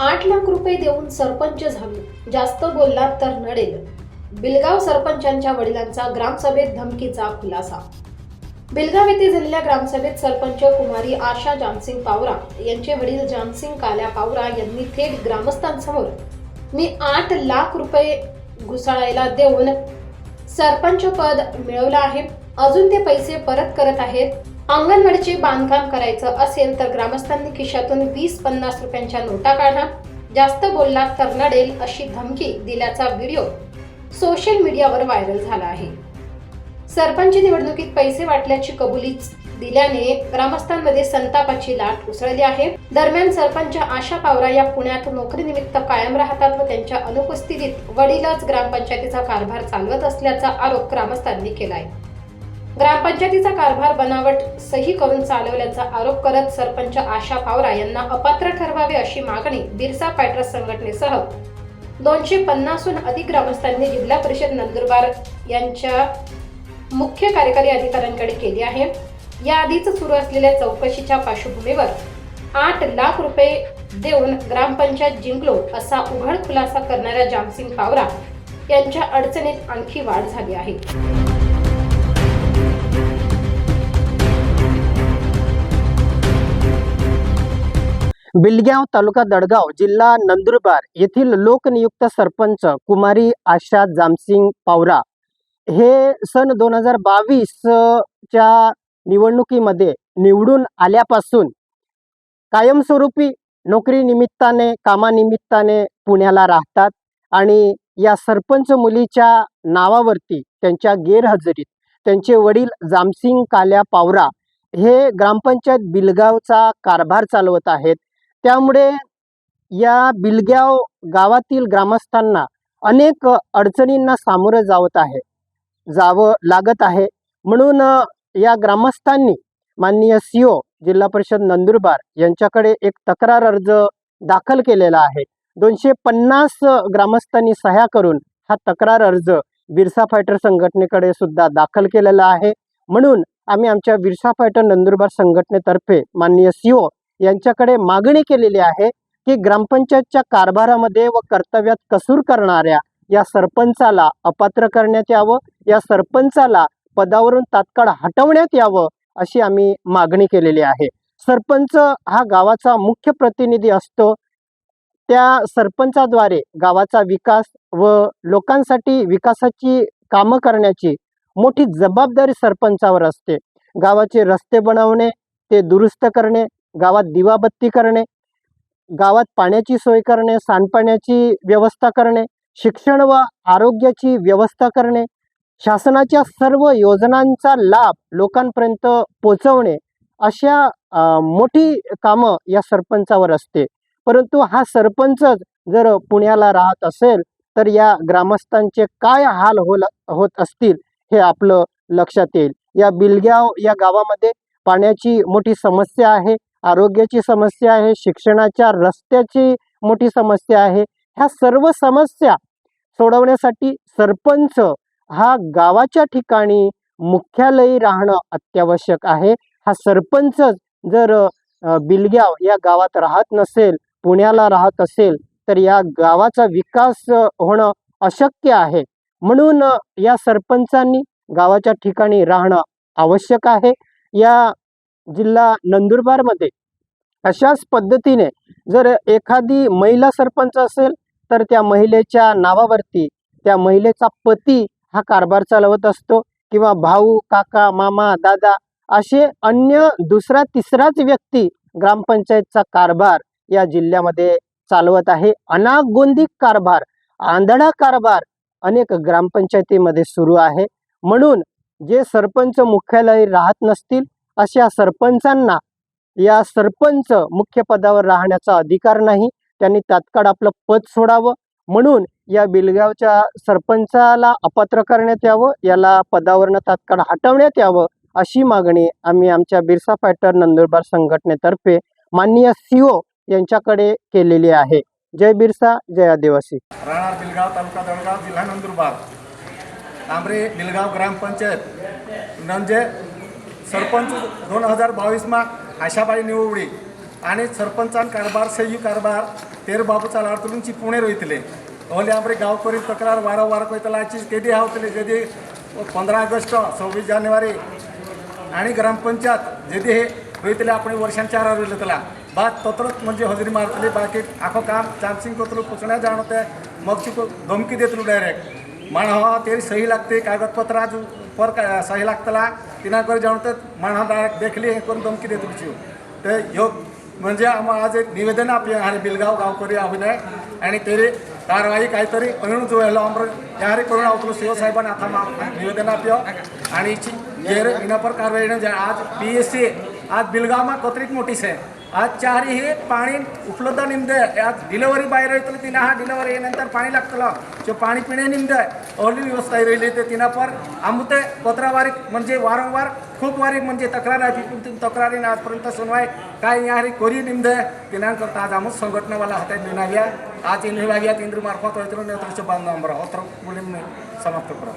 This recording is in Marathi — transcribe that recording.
आठ लाख रुपये देऊन सरपंच झालो. जास्त बोललात तर नडेल. बिलगाव सरपंचांच्या वडिलांचा ग्रामसभेत धमकीचा खुलासा. बिलगाव येथे झालेल्या ग्रामसभेत सरपंच कुमारी आशा जानसिंग पावरा यांचे वडील जानसिंग काल्या पावरा यांनी थेट ग्रामस्थांसमोर मी आठ लाख रुपये घुसाळायला देऊन सरपंच पद मिळवलं आहे. अजून ते पैसे परत करत आहेत. अंगणवाडीचे बांधकाम करायचं असेल तर ग्रामस्थांनी खिशातून वीस पन्नास रुपयांच्या नोटा काढा. जास्त बोललात तर नडेल अशी धमकी दिल्याचा व्हिडिओ सोशल मीडियावर व्हायरल झाला आहे. सरपंच निवडणुकीत पैसे वाटल्याची कबुलीच दिल्याने ग्रामस्थांमध्ये संतापाची लाट उसळली आहे. दरम्यान सरपंच आशा पावरा या पुण्यात नोकरीनिमित्त कायम राहतात व त्यांच्या अनुपस्थितीत वडीलच ग्रामपंचायतीचा कारभार चालवत असल्याचा आरोप ग्रामस्थांनी केला आहे ग्रामपंचायतीचा कारभार बनावट सही करून चालवल्याचा आरोप करत सरपंच आशा पावरा यांना अपात्र ठरवावे अशी मागणी बिरसा पॅट्रस संघटनेसह दोनशे पन्नासहून अधिक ग्रामस्थांनी जिल्हा परिषद नंदुरबार यांच्या मुख्य कार्यकारी अधिकाऱ्यांकडे केली आहे. याआधीच सुरू असलेल्या चौकशीच्या पार्श्वभूमीवर आठ लाख रुपये देऊन ग्रामपंचायत जिंकलो असा उघड खुलासा करणाऱ्या जामसिंग पावरा यांच्या अडचणीत आणखी वाढ झाली आहे. बिलग्याव तालुका दडगाव जिल्हा नंदुरबार येथील लोकनियुक्त सरपंच कुमारी आशा जामसिंग पावरा हे सन दोन हजार बावीसच्या निवडणुकीमध्ये निवडून आल्यापासून कायमस्वरूपी नोकरी निमित्ताने कामानिमित्ताने पुण्याला राहतात आणि या सरपंच मुलीच्या नावावरती त्यांच्या गैरहजेरीत त्यांचे वडील जामसिंग काल्या पावरा हे ग्रामपंचायत बिलगावचा कारभार चालवत आहेत. त्यामुळे या बिलग्याव गावातील ग्रामस्थांना अनेक अडचणींना सामोरं जावत आहे जावं लागत आहे. म्हणून या ग्रामस्थांनी माननीय सी ओ जिल्हा परिषद नंदुरबार यांच्याकडे एक तक्रार अर्ज दाखल केलेला आहे. दोनशे पन्नास ग्रामस्थांनी सह्या करून हा तक्रार अर्ज बिरसा फायटर संघटनेकडे सुद्धा दाखल केलेला आहे. म्हणून आम्ही आमच्या बिरसा फायटर नंदुरबार संघटनेतर्फे माननीय सी ओ यांच्याकडे मागणी केलेली आहे की ग्रामपंचायतच्या कारभारामध्ये व कर्तव्यात कसूर करणाऱ्या या सरपंचाला अपात्र करण्यात यावं या सरपंचाला पदावरून तात्काळ हटवण्यात यावं अशी आम्ही मागणी केलेली आहे. सरपंच हा गावाचा मुख्य प्रतिनिधी असतो. त्या सरपंचाद्वारे गावाचा विकास व लोकांसाठी विकासाची कामं करण्याची मोठी जबाबदारी सरपंचावर असते. गावाचे रस्ते बनवणे ते दुरुस्त करणे गावात दिवाबत्ती करणे गावात पाण्याची सोय करणे सांडपाण्याची व्यवस्था करणे शिक्षण व आरोग्याची व्यवस्था करणे शासनाच्या सर्व योजनांचा लाभ लोकांपर्यंत पोचवणे अशा मोठी कामं या सरपंचावर असते. परंतु हा सरपंचच जर पुण्याला राहत असेल तर या ग्रामस्थांचे काय हाल होल होत असतील हे आपलं लक्षात येईल. या बिलग्याव या गावामध्ये पाण्याची मोठी समस्या आहे. आरोग्याची समस्या आहे शिक्षणाच्या रस्त्याची मोठी समस्या आहे. ह्या सर्व समस्या सोडवण्यासाठी सरपंच हा गावाच्या ठिकाणी मुख्यालयी राहणं अत्यावश्यक आहे. हा सरपंच जर बिलग्याव या गावात राहत नसेल पुण्याला राहत असेल तर या गावाचा विकास होणं अशक्य आहे. म्हणून या सरपंचांनी गावाच्या ठिकाणी राहणं आवश्यक आहे. या जिल्हा नंदुरबारमध्ये. अशाच पद्धतीने जर एखादी महिला सरपंच असेल तर त्या महिलेच्या नावावरती त्या महिलेचा पती हा कारभार चालवत असतो किंवा भाऊ काका मामा दादा असे अन्य दुसरा तिसराच व्यक्ती ग्रामपंचायतचा कारभार या जिल्ह्यामध्ये चालवत आहे. अनागोंदी कारभार आंधळा कारभार अनेक ग्रामपंचायतीमध्ये सुरू आहे. म्हणून जे सरपंच मुख्यालय राहत नसतील अशा सरपंचांना या सरपंच मुख्य पदावर राहण्याचा अधिकार नाही. त्यांनी तात्काळ आपलं पद सोडावं. म्हणून या बिलगावच्या सरपंचाला अपात्र करण्यात यावं. याला पदावरनं तात्काळ हटवण्यात यावं अशी मागणी आम्ही आमच्या बिरसा फायटर नंदुरबार संघटनेतर्फे माननीय सी ओ यांच्याकडे केलेली आहे. जय बिरसा जय आदिवासी. राहणार बिलगाव तालुका दळगाव जिल्हा नंदुरबार. तांबरे बिलगाव ग्रामपंचायत म्हणजे सरपंच दोन हजार बावीसमा आशाबाई निवडली आणि सरपंचान कारभार सही कारभार तेर बाबूचा लाडतुलूंची पुणे रोयतले ओले आमरे गांवकरी तक्रार वारंवार कोयतलाची केदी हावतले जेदी पंधरा ऑगस्ट सव्वीस जानेवारी. आणि ग्रामपंचायत जेदी हे रोयतले आपण वर्षान चार रोयतला बाद तत्रच म्हणजे हजेरी मारतली बाकी आखो काम चान्सिंग करतलो पुसण्या जाणवते मग धमकी देतलो डायरेक्ट माण तेरी सही लागते कागदपत्र आज पर का- सही लागतला तिना कर जाणवतात तर हा डायरेक्ट देखली हे करून धमकी देतो तुमची. ते ह्यो म्हणजे आम्हाला आज एक निवेदन आपले हारे बिलगाव गावकरी अभिनय आणि तेरी कारवाई काहीतरी अणून व्हायला आमर यारी करून आवतलो सीओ साहेबांनी आता मा- निवेदन आप्यो आणि हिची इनापर कारवाई आज पी एस सी आज बिलगावમાં कतरीक नोटीस आहे. आज चारी हे पाणी उपलब्ध निमदे. आज डिलिव्हरी बाहेर येतली तिनं. हा डिलिव्हरी नंतर पाणी लागतलं. जे पाणी पिणे निमदे. ओली व्यवस्था राहिली ते तिनं पर आमते पत्रावारी म्हणजे वारंवार खूप वारी म्हणजे तक्रार आहे तिथून तक्रारीने आजपर्यंत सुनवाय काय यारी कोरी निमदे. तिना करता आज आम्ही संघटनावाला हातात निनाव्या आज इन विभागीय केंद्र मार्फत वैतरण नेतृत्व बांधव आमरा अत्र मुलींनी समाप्त करा.